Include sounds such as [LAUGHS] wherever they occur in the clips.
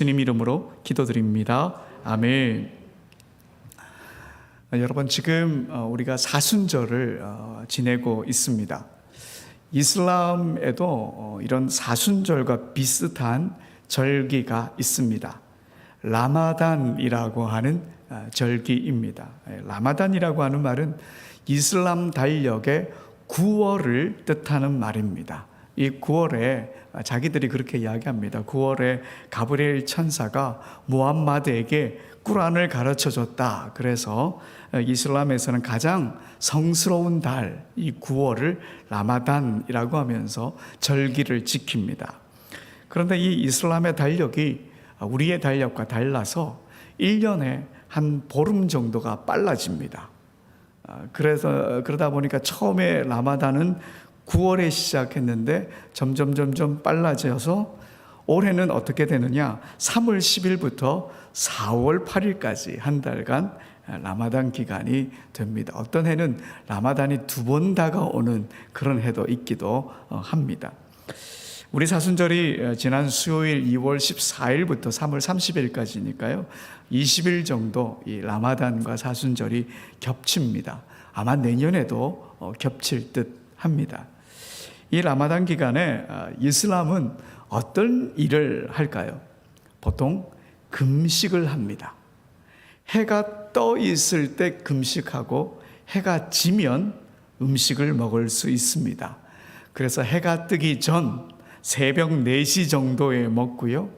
주님 이름으로 기도드립니다. 아멘. 아, 여러분 지금 어, 우리가 사순절을 어, 지내고 있습니다. 이슬람에도 어, 이런 사순절과 비슷한 절기가 있습니다. 라마단이라고 하는 아, 절기입니다. 예, 라마단이라고 하는 말은 이슬람 달력의 9월을 뜻하는 말입니다. 이 9월에 자기들이 그렇게 이야기합니다. 9월에 가브리엘 천사가 무함마드에게 꾸란을 가르쳐 줬다. 그래서 이슬람에서는 가장 성스러운 달, 이 9월을 라마단이라고 하면서 절기를 지킵니다. 그런데 이 이슬람의 달력이 우리의 달력과 달라서 1년에 한 보름 정도가 빨라집니다. 아, 그래서 그러다 보니까 처음에 라마단은 9월에 시작했는데 점점 점점 빨라져서 올해는 어떻게 되느냐? 3월 10일부터 4월 8일까지 한 달간 라마단 기간이 됩니다. 어떤 해는 라마단이 두 번 다가오는 그런 해도 있기도 어, 합니다. 우리 사순절이 지난 수요일 2월 14일부터 3월 30일까지니까요. 20일 정도 이 라마단과 사순절이 겹칩니다. 아마 내년에도 어, 겹칠 듯 합니다. 이 라마단 기간에 아, 이슬람은 어떤 일을 할까요? 보통 금식을 합니다. 해가 떠 있을 때 금식하고 해가 지면 음식을 먹을 수 있습니다. 그래서 해가 뜨기 전 새벽 4시 정도에 먹고요.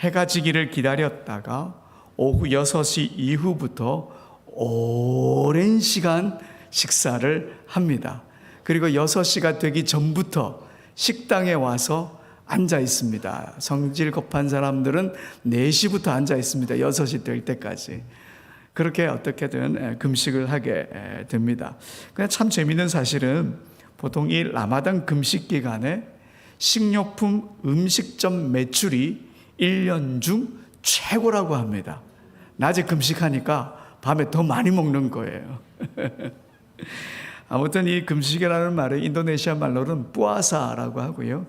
해가 지기를 기다렸다가 오후 6시 이후부터 오랜 시간 식사를 합니다. 그리고 6시가 되기 전부터 식당에 와서 앉아 있습니다. 성질 급한 사람들은 4시부터 앉아 있습니다. 6시 될 때까지. 그렇게 어떻게든 금식을 하게 됩니다. 그냥 참 재밌는 사실은 보통 이 라마단 금식 기간에 식료품 음식점 매출이 1년 중 최고라고 합니다. 낮에 금식하니까 밤에 더 많이 먹는 거예요. [LAUGHS] 아무튼 이 금식이라는 말은 인도네시아 말로는 뿌아사라고 하고요.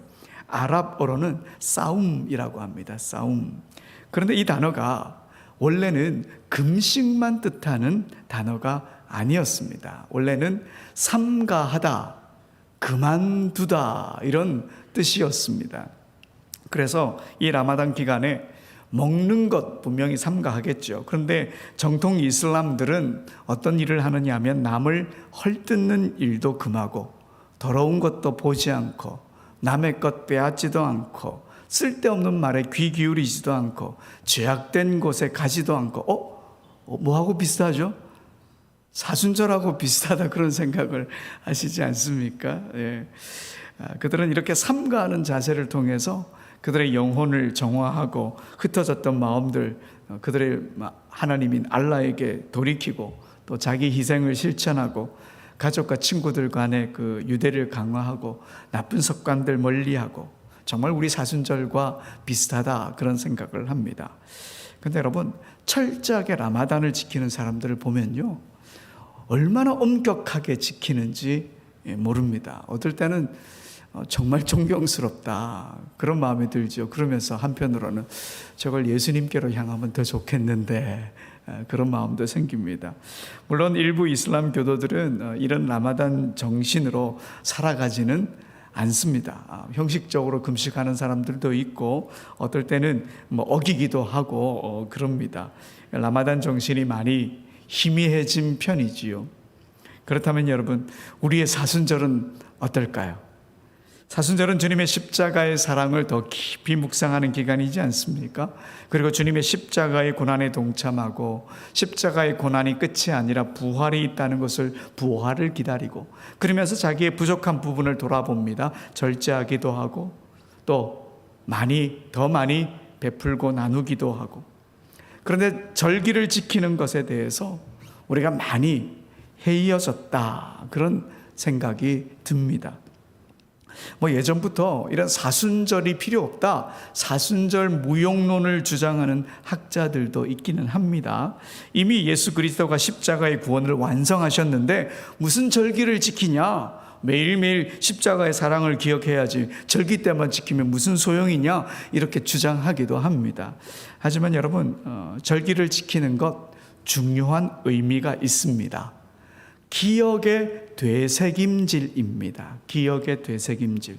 아랍어로는 싸움이라고 합니다. 싸움. 그런데 이 단어가 원래는 금식만 뜻하는 단어가 아니었습니다. 원래는 삼가하다, 그만두다 이런 뜻이었습니다. 그래서 이 라마단 기간에 먹는 것 분명히 삼가하겠죠. 그런데 정통 이슬람들은 어떤 일을 하느냐 하면 남을 헐뜯는 일도 금하고 더러운 것도 보지 않고 남의 것 빼앗지도 않고 쓸데없는 말에 귀 기울이지도 않고 죄악된 곳에 가지도 않고 어? 어 뭐하고 비슷하죠? 사순절하고 [LAUGHS] 비슷하다 그런 생각을 하시지 않습니까? 예. 아, 그들은 이렇게 삼가하는 자세를 통해서 그들의 영혼을 정화하고 흩어졌던 마음들 어, 그들의 하나님인 알라에게 돌이키고 또 자기 희생을 실천하고 가족과 친구들 간의 그 유대를 강화하고 나쁜 습관들 멀리하고 정말 우리 사순절과 비슷하다 그런 생각을 합니다. 근데 여러분 철저하게 라마단을 지키는 사람들을 보면요 얼마나 엄격하게 지키는지 예, 모릅니다. 어떨 때는 어, 정말 존경스럽다. 그런 마음이 들죠. 그러면서 한편으로는 저걸 예수님께로 향하면 더 좋겠는데 그런 마음도 생깁니다. 물론 일부 이슬람 교도들은 어, 이런 라마단 정신으로 살아가지는 않습니다. 아, 형식적으로 금식하는 사람들도 있고 어떨 때는 뭐 어기기도 하고 어, 그럽니다. 라마단 정신이 많이 희미해진 편이지요. 그렇다면 여러분 우리의 사순절은 어떨까요? 사순절은 주님의 십자가의 사랑을 더 깊이 묵상하는 기간이지 않습니까? 그리고 주님의 십자가의 고난에 동참하고 십자가의 고난이 끝이 아니라 부활이 있다는 것을 부활을 기다리고 그러면서 자기의 부족한 부분을 돌아봅니다. 절제하기도 하고 또 많이 더 많이 베풀고 나누기도 하고 그런데 절기를 지키는 것에 대해서 우리가 많이 해이어졌다 그런 생각이 듭니다. 뭐 예전부터 이런 사순절이 필요 없다. 사순절 무용론을 주장하는 학자들도 있기는 합니다. 이미 예수 그리스도가 십자가의 구원을 완성하셨는데 무슨 절기를 지키냐? 매일매일 십자가의 사랑을 기억해야지 절기 때만 지키면 무슨 소용이냐 이렇게 주장하기도 합니다. 하지만 여러분 어, 절기를 지키는 것 중요한 의미가 있습니다. 기억의 되새김질입니다. 기억의 되새김질.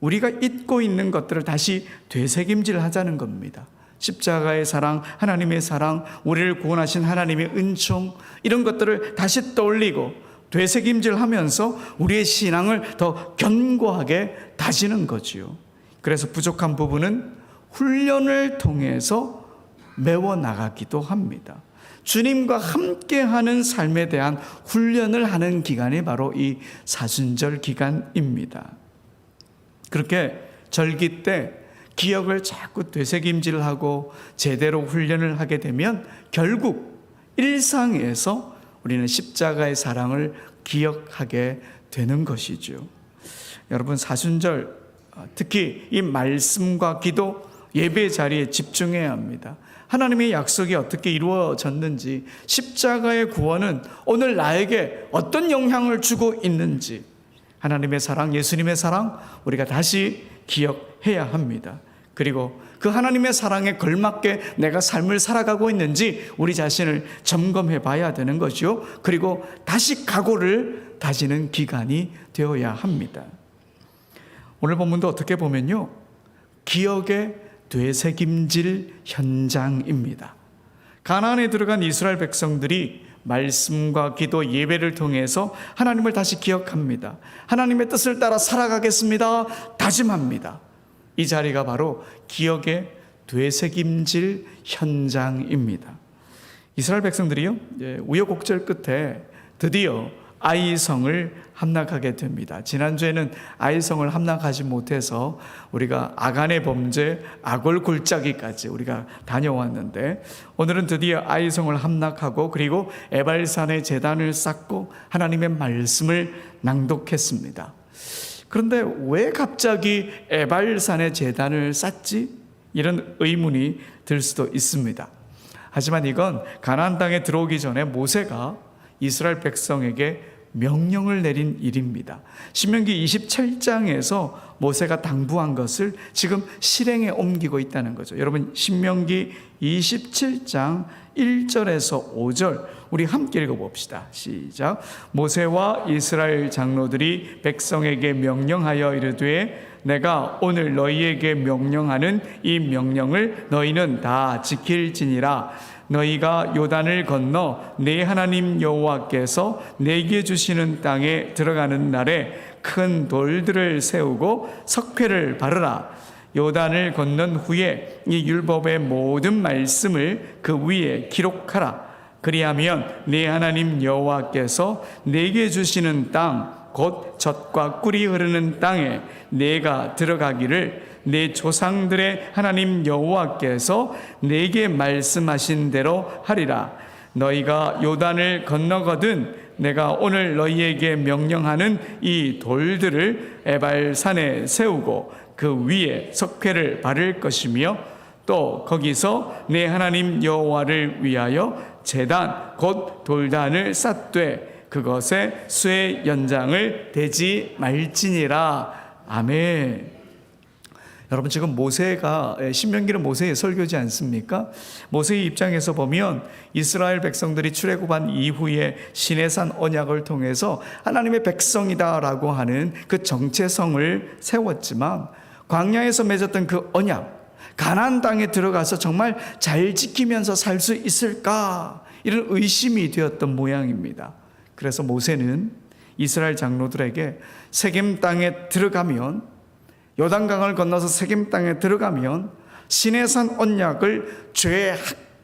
우리가 잊고 있는 것들을 다시 되새김질 하자는 겁니다. 십자가의 사랑, 하나님의 사랑, 우리를 구원하신 하나님의 은총, 이런 것들을 다시 떠올리고 되새김질 하면서 우리의 신앙을 더 견고하게 다지는 거지요. 그래서 부족한 부분은 훈련을 통해서 메워 나가기도 합니다. 주님과 함께하는 삶에 대한 훈련을 하는 기간이 바로 이 사순절 기간입니다. 그렇게 절기 때 기억을 자꾸 되새김질 하고 제대로 훈련을 하게 되면 결국 일상에서 우리는 십자가의 사랑을 기억하게 되는 것이죠. 여러분 사순절 특히 이 말씀과 기도 예배 자리에 집중해야 합니다. 하나님의 약속이 어떻게 이루어졌는지 십자가의 구원은 오늘 나에게 어떤 영향을 주고 있는지 하나님의 사랑, 예수님의 사랑 우리가 다시 기억해야 합니다. 그리고 그 하나님의 사랑에 걸맞게 내가 삶을 살아가고 있는지 우리 자신을 점검해 봐야 되는 거죠. 그리고 다시 각오를 다지는 기간이 되어야 합니다. 오늘 본문도 어떻게 보면요. 기억의 되새김질 현장입니다. 가나안에 들어간 이스라엘 백성들이 말씀과 기도 예배를 통해서 하나님을 다시 기억합니다. 하나님의 뜻을 따라 살아가겠습니다. 다짐합니다. 이 자리가 바로 기억의 되새김질 현장입니다. 이스라엘 백성들이요, 예, 우여곡절 끝에 드디어 아이성을 함락하게 됩니다. 지난주에는 아이성을 함락하지 못해서 우리가 아간의 범죄, 악월 골짜기까지 우리가 다녀왔는데 오늘은 드디어 아이성을 함락하고 그리고 에발산의 재단을 쌓고 하나님의 말씀을 낭독했습니다. 그런데 왜 갑자기 에발산의 재단을 쌓지? 이런 의문이 들 수도 있습니다. 하지만 이건 가나안 땅에 들어오기 전에 모세가 이스라엘 백성에게 명령을 내린 일입니다. 신명기 27장에서 모세가 당부한 것을 지금 실행에 옮기고 있다는 거죠. 여러분 신명기 27장 1절에서 5절 우리 함께 읽어 봅시다. 시작. 모세와 이스라엘 장로들이 백성에게 명령하여 이르되 내가 오늘 너희에게 명령하는 이 명령을 너희는 다 지킬지니라 너희가 요단을 건너 내 하나님 여호와께서 내게 주시는 땅에 들어가는 날에 큰 돌들을 세우고 석회를 바르라. 요단을 건넌 후에 이 율법의 모든 말씀을 그 위에 기록하라. 그리하면 내 하나님 여호와께서 내게 주시는 땅 곧 젖과 꿀이 흐르는 땅에 내가 들어가기를 내 조상들의 하나님 여호와께서 내게 말씀하신 대로 하리라. 너희가 요단을 건너거든 내가 오늘 너희에게 명령하는 이 돌들을 에발산에 세우고 그 위에 석회를 바를 것이며 또 거기서 내 하나님 여호와를 위하여 제단 곧 돌단을 쌓되 그것에 수의 연장을 대지 말지니라 아멘. 여러분 지금 모세가 예, 신명기는 모세의 설교지 않습니까? 모세의 입장에서 보면 이스라엘 백성들이 출애굽한 이후에 시내산 언약을 통해서 하나님의 백성이다라고 하는 그 정체성을 세웠지만 광야에서 맺었던 그 언약 가나안 땅에 들어가서 정말 잘 지키면서 살 수 있을까 이런 의심이 되었던 모양입니다. 그래서 모세는 이스라엘 장로들에게 세겜 땅에 들어가면 요단강을 건너서 세겜 땅에 들어가면 시내산 언약을 죄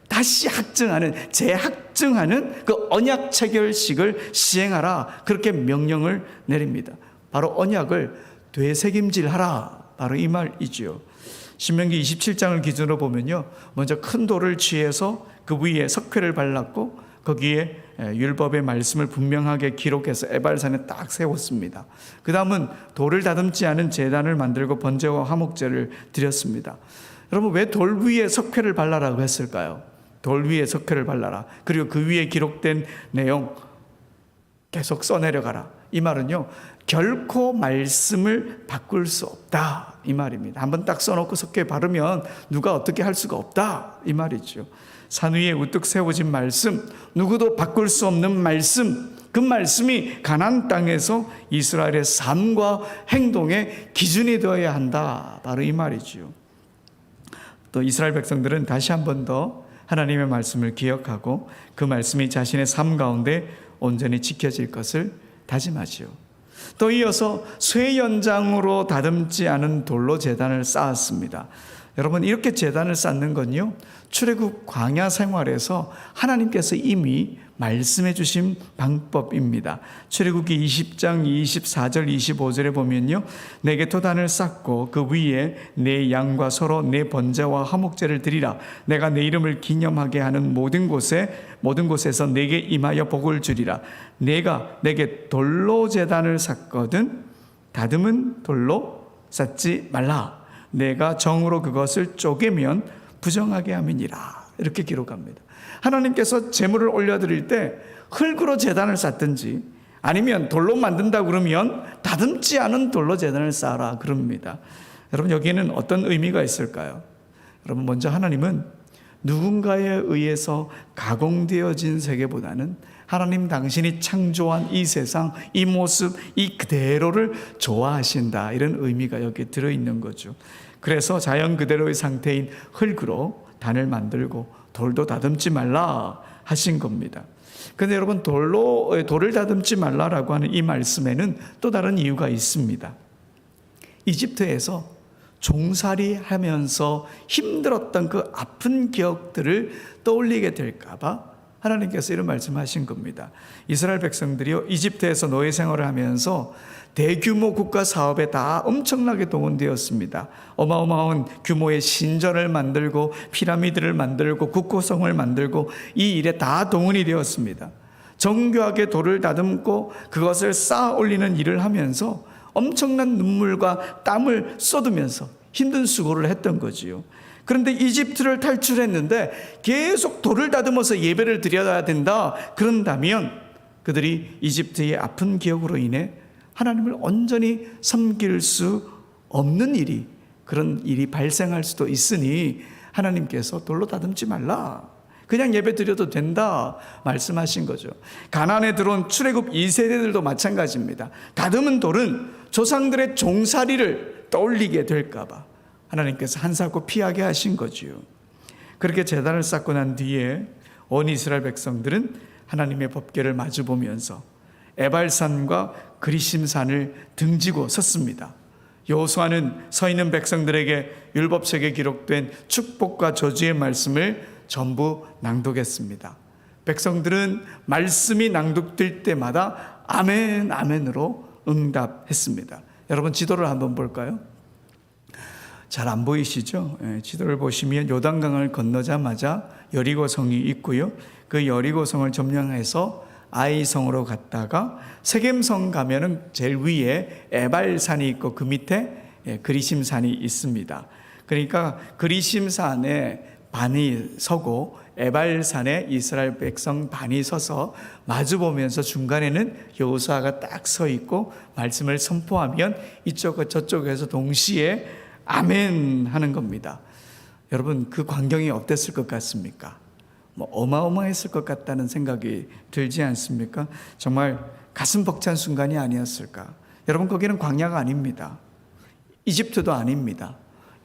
다시 확증하는 재확증하는 그 언약 체결식을 시행하라 그렇게 명령을 내립니다. 바로 언약을 되새김질하라 바로 이 말이지요. 신명기 27장을 기준으로 보면요. 먼저 큰 돌을 취해서 그 위에 석회를 발랐고 거기에 율법의 말씀을 분명하게 기록해서 에발산에 딱 세웠습니다. 그 다음은 돌을 다듬지 않은 재단을 만들고 번제와 화목제를 드렸습니다. 여러분 왜 돌 위에 석회를 발라라고 했을까요? 돌 위에 석회를 발라라. 그리고 그 위에 기록된 내용 계속 써내려가라. 이 말은요, 결코 말씀을 바꿀 수 없다 이 말입니다. 한번 딱 써놓고 석회에 바르면 누가 어떻게 할 수가 없다 이 말이죠. 산 위에 우뚝 세워진 말씀, 누구도 바꿀 수 없는 말씀, 그 말씀이 가난 땅에서 이스라엘의 삶과 행동의 기준이 되어야 한다. 바로 이 말이지요. 또 이스라엘 백성들은 다시 한 번 더 하나님의 말씀을 기억하고 그 말씀이 자신의 삶 가운데 온전히 지켜질 것을 다짐하지요. 또 이어서 쇠 연장으로 다듬지 않은 돌로 재단을 쌓았습니다. 여러분 이렇게 재단을 쌓는 건요 출애굽 광야 생활에서 하나님께서 이미 말씀해 주신 방법입니다. 출애굽기 20장 24절 25절에 보면요 내게 토단을 쌓고 그 위에 내 양과 서로 내 번제와 화목제를 드리라. 내가 내 이름을 기념하게 하는 모든 곳에 모든 곳에서 내게 임하여 복을 주리라. 내가 내게 돌로 재단을 쌓거든 다듬은 돌로 쌓지 말라 내가 정으로 그것을 쪼개면 부정하게 함이니라. 이렇게 기록합니다. 하나님께서 제물을 올려드릴 때 흙으로 재단을 쌓든지 아니면 돌로 만든다 그러면 다듬지 않은 돌로 재단을 쌓아라 그럽니다. 여러분 여기에는 어떤 의미가 있을까요? 여러분 먼저 하나님은 누군가에 의해서 가공되어진 세계보다는 하나님 당신이 창조한 이 세상, 이 모습, 이 그대로를 좋아하신다. 이런 의미가 여기에 들어있는 거죠. 그래서 자연 그대로의 상태인 흙으로 단을 만들고 돌도 다듬지 말라 하신 겁니다. 근데 여러분 돌로 돌을 다듬지 말라라고 하는 이 말씀에는 또 다른 이유가 있습니다. 이집트에서 종살이 하면서 힘들었던 그 아픈 기억들을 떠올리게 될까봐 하나님께서 이런 말씀하신 겁니다. 이스라엘 백성들이요 이집트에서 노예 생활을 하면서 대규모 국가 사업에 다 엄청나게 동원되었습니다. 어마어마한 규모의 신전을 만들고 피라미드를 만들고 국고성을 만들고 이 일에 다 동원이 되었습니다. 정교하게 돌을 다듬고 그것을 쌓아 올리는 일을 하면서 엄청난 눈물과 땀을 쏟으면서 힘든 수고를 했던 거지요. 그런데 이집트를 탈출했는데 계속 돌을 다듬어서 예배를 드려야 된다. 그런다면 그들이 이집트의 아픈 기억으로 인해 하나님을 온전히 섬길 수 없는 일이 그런 일이 발생할 수도 있으니 하나님께서 돌로 다듬지 말라. 그냥 예배 드려도 된다 말씀하신 거죠. 가난에 들어온 출애굽 2세대들도 마찬가지입니다. 다듬은 돌은 조상들의 종살이를 떠올리게 될까 봐 하나님께서 한사코 피하게 하신 거지요. 그렇게 재단을 쌓고 난 뒤에 온 이스라엘 백성들은 하나님의 법궤를 마주 보면서 에발산과 그리심산을 등지고 섰습니다. 여호수아는 서 있는 백성들에게 율법책에 기록된 축복과 저주의 말씀을 전부 낭독했습니다. 백성들은 말씀이 낭독될 때마다 아멘 아멘으로 응답했습니다. 여러분 지도를 한번 볼까요? 잘 안 보이시죠? 예, 지도를 보시면 요단강을 건너자마자 여리고 성이 있고요. 그 여리고 성을 점령해서 아이 성으로 갔다가 세겜성 가면은 제일 위에 에발산이 있고 그 밑에 예, 그리심산이 있습니다. 그러니까 그리심산에 반이 서고 에발산에 이스라엘 백성 반이 서서 마주 보면서 중간에는 여호수아가 딱 서 있고 말씀을 선포하면 이쪽과 저쪽에서 동시에 아멘 하는 겁니다. 여러분 그 광경이 어땠을 것 같습니까? 뭐 어마어마했을 것 같다는 생각이 들지 않습니까? 정말 가슴 벅찬 순간이 아니었을까? 여러분 거기는 광야가 아닙니다. 이집트도 아닙니다.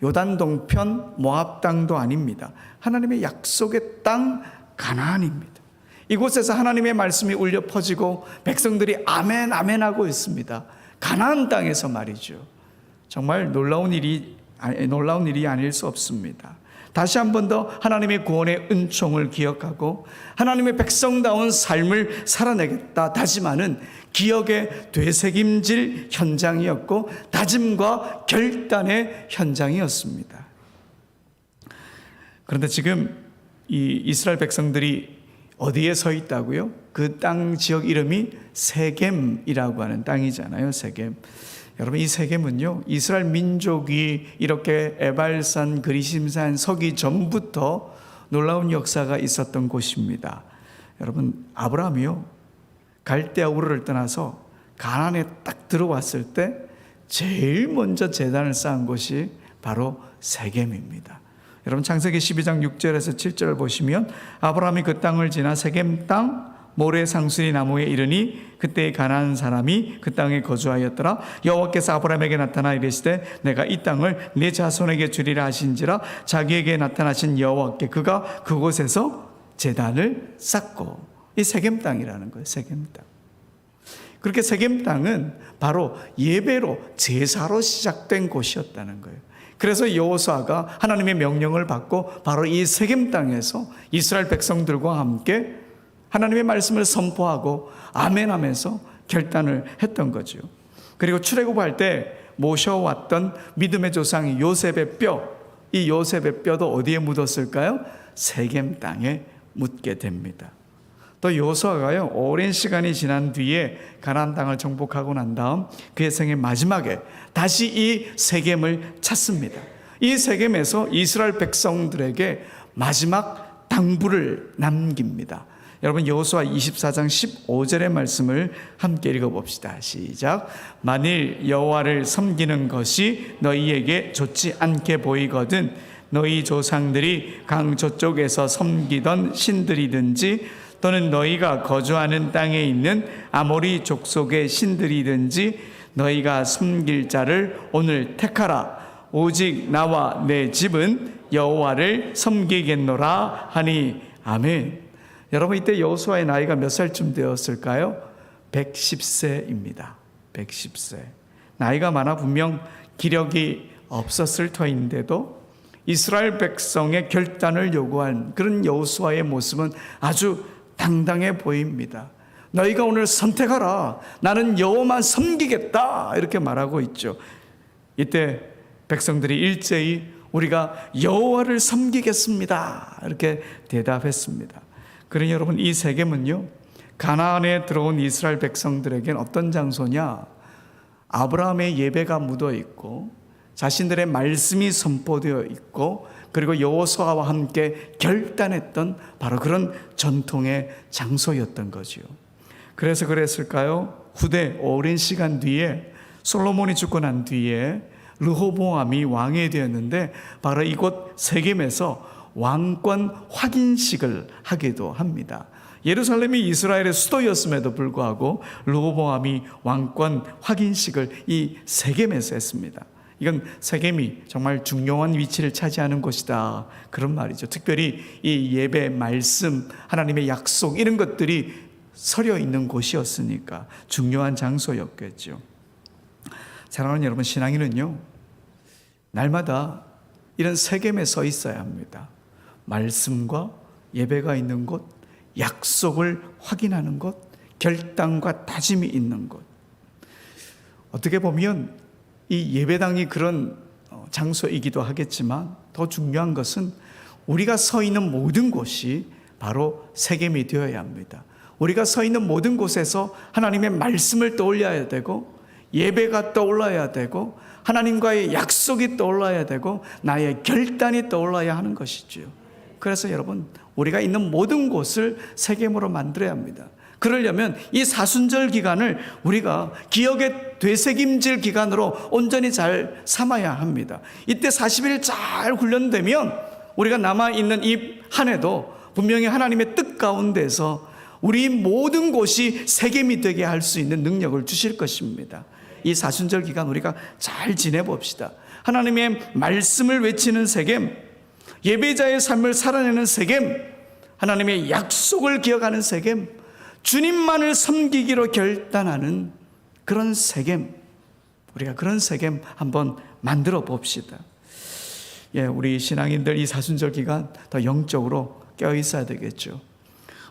요단 동편 모압 땅도 아닙니다. 하나님의 약속의 땅 가나안입니다. 이곳에서 하나님의 말씀이 울려 퍼지고 백성들이 아멘 아멘 하고 있습니다. 가나안 땅에서 말이죠. 정말 놀라운 일이 놀라운 일이 아닐 수 없습니다. 다시 한 번 더 하나님의 구원의 은총을 기억하고 하나님의 백성다운 삶을 살아내겠다 다짐하는 기억의 되새김질 현장이었고 다짐과 결단의 현장이었습니다. 그런데 지금 이 이스라엘 백성들이 어디에 서 있다고요? 그 땅 지역 이름이 세겜이라고 하는 땅이잖아요. 세겜. 여러분 이 세겜은요 이스라엘 민족이 이렇게 에발산 그리심산 서기 전부터 놀라운 역사가 있었던 곳입니다. 여러분 아브라함이요 갈대아 우르를 떠나서 가난에 딱 들어왔을 때 제일 먼저 재단을 쌓은 곳이 바로 세겜입니다. 여러분 창세기 12장 6절에서 7절 보시면 아브라함이 그 땅을 지나 세겜 땅 모래 상수리 나무에 이르니 그때 가난한 사람이 그 땅에 거주하였더라 여호와께서 아브라함에게 나타나 이르시되 내가 이 땅을 내 자손에게 주리라 하신지라 자기에게 나타나신 여호와께 그가 그곳에서 제단을 쌓고 이 세겜 땅이라는 거예요 세겜 땅 그렇게 세겜 땅은 바로 예배로 제사로 시작된 곳이었다는 거예요. 그래서 여호수아가 하나님의 명령을 받고 바로 이 세겜 땅에서 이스라엘 백성들과 함께 하나님의 말씀을 선포하고 아멘 하면서 결단을 했던 거죠. 그리고 출애굽할 때 모셔왔던 믿음의 조상 요셉의 뼈, 이 요셉의 뼈도 어디에 묻었을까요? 세겜 땅에 묻게 됩니다. 또 요수아가요 오랜 시간이 지난 뒤에 가나안 땅을 정복하고 난 다음 그의 생의 마지막에 다시 이 세겜을 찾습니다. 이 세겜에서 이스라엘 백성들에게 마지막 당부를 남깁니다. 여러분 여호수아 24장 15절의 말씀을 함께 읽어 봅시다. 시작. 만일 여호와를 섬기는 것이 너희에게 좋지 않게 보이거든 너희 조상들이 강 저쪽에서 섬기던 신들이든지 또는 너희가 거주하는 땅에 있는 아모리 족속의 신들이든지 너희가 섬길 자를 오늘 택하라 오직 나와 내 집은 여호와를 섬기겠노라 하니 아멘. 여러분 이때 여호수아의 나이가 몇 살쯤 되었을까요? 110세입니다. 110세. 나이가 많아 분명 기력이 없었을 터인데도 이스라엘 백성의 결단을 요구한 그런 여호수아의 모습은 아주 당당해 보입니다. 너희가 오늘 선택하라. 나는 여호만 섬기겠다. 이렇게 말하고 있죠. 이때 백성들이 일제히 우리가 여호와를 섬기겠습니다. 이렇게 대답했습니다. 그러니 여러분 이 세겜은요. 가나안에 들어온 이스라엘 백성들에겐 어떤 장소냐? 아브라함의 예배가 묻어 있고 자신들의 말씀이 선포되어 있고 그리고 여호수아와 함께 결단했던 바로 그런 전통의 장소였던 거지요. 그래서 그랬을까요? 후대 오랜 시간 뒤에 솔로몬이 죽고 난 뒤에 르호보암이 왕이 되었는데 바로 이곳 세겜에서 왕권 확인식을 하기도 합니다. 예루살렘이 이스라엘의 수도였음에도 불구하고 르호보암이 왕권 확인식을 이 세겜에서 했습니다. 이건 세겜이 정말 중요한 위치를 차지하는 곳이다. 그런 말이죠. 특별히 이 예배, 말씀, 하나님의 약속 이런 것들이 서려 있는 곳이었으니까 중요한 장소였겠죠. 사랑하는 여러분, 신앙인은요, 날마다 이런 세겜에 서 있어야 합니다. 말씀과 예배가 있는 곳, 약속을 확인하는 곳, 결단과 다짐이 있는 곳. 어떻게 보면 이 예배당이 그런 어, 장소이기도 하겠지만 더 중요한 것은 우리가 서 있는 모든 곳이 바로 세겜이 되어야 합니다. 우리가 서 있는 모든 곳에서 하나님의 말씀을 떠올려야 되고 예배가 떠올라야 되고 하나님과의 약속이 떠올라야 되고 나의 결단이 떠올라야 하는 것이지요. 그래서 여러분 우리가 있는 모든 곳을 세겜으로 만들어야 합니다. 그러려면 이 사순절 기간을 우리가 기억의 되새김질 기간으로 온전히 잘 삼아야 합니다. 이때 40일 잘 훈련되면 우리가 남아 있는 이 한 해도 분명히 하나님의 뜻 가운데서 우리 모든 곳이 세겜이 되게 할 수 있는 능력을 주실 것입니다. 이 사순절 기간 우리가 잘 지내봅시다. 하나님의 말씀을 외치는 세겜, 예배자의 삶을 살아내는 세겜, 하나님의 약속을 기억하는 세겜, 주님만을 섬기기로 결단하는 그런 세겜, 우리가 그런 세겜 한번 만들어 봅시다. 예, 우리 신앙인들 이 사순절 기간 더 영적으로 깨어 있어야 되겠죠.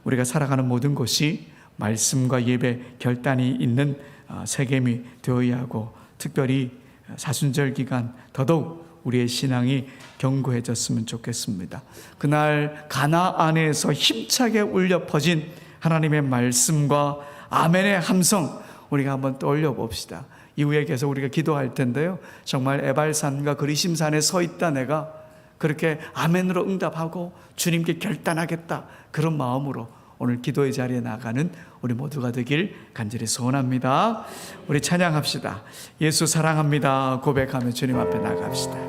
우리가 살아가는 모든 곳이 말씀과 예배 결단이 있는 어, 세겜이 되어야 하고 특별히 사순절 기간 더더욱 우리의 신앙이 견고해졌으면 좋겠습니다. 그날 가나 안에서 힘차게 울려 퍼진 하나님의 말씀과 아멘의 함성 우리가 한번 떠올려 봅시다. 이후에 계속 우리가 기도할 텐데요. 정말 에발산과 그리심산에 서 있다 내가 그렇게 아멘으로 응답하고 주님께 결단하겠다. 그런 마음으로 오늘 기도의 자리에 나가는 우리 모두가 되길 간절히 소원합니다. 우리 찬양합시다. 예수 사랑합니다. 고백하며 주님 앞에 나갑시다.